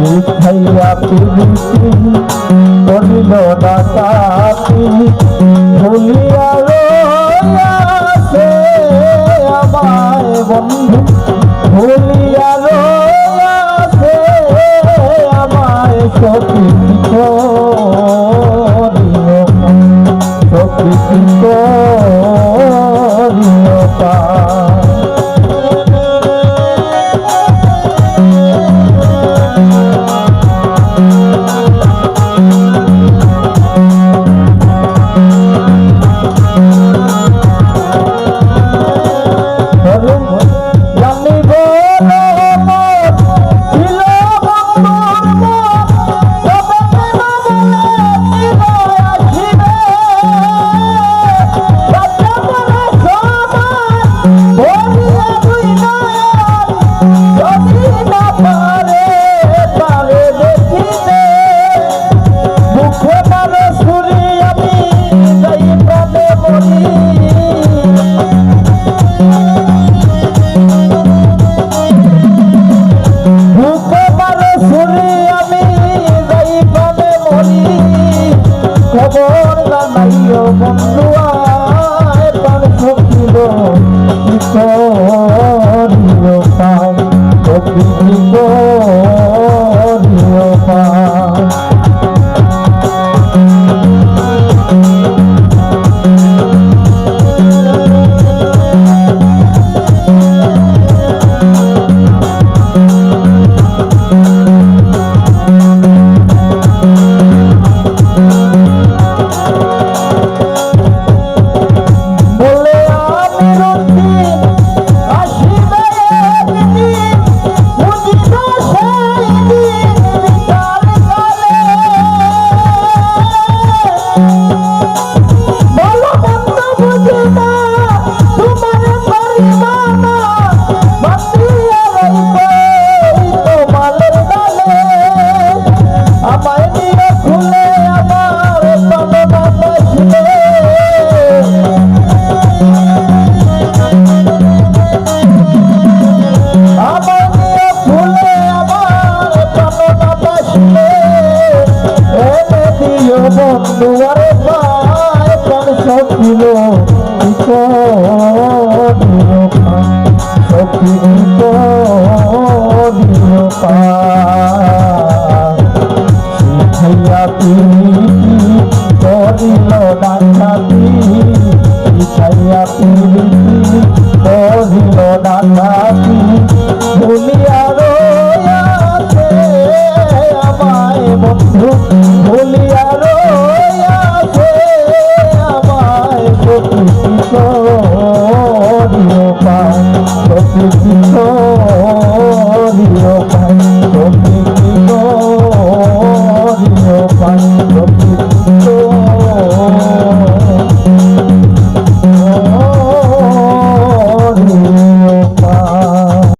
মিঠাইয়া পিড়িতি করিল ডাকাতি ভুলিয়া রয়াছে আমায় বন্ধু ভুলিয়া রয়াছে আমায় সখী করিও ধন্যতা বন্ধু আয় প্রাণ ঠকিল কি করিল পায় ঠকিল বন্ধু আর পায় প্রাণ সখিল সখিল শিখাইয়া তুমি করিল ডাকাতি শিখাইয়া তুমি করিল ডাকাতি ভুলিয়া রয়াছে আমায় বন্ধু Oh.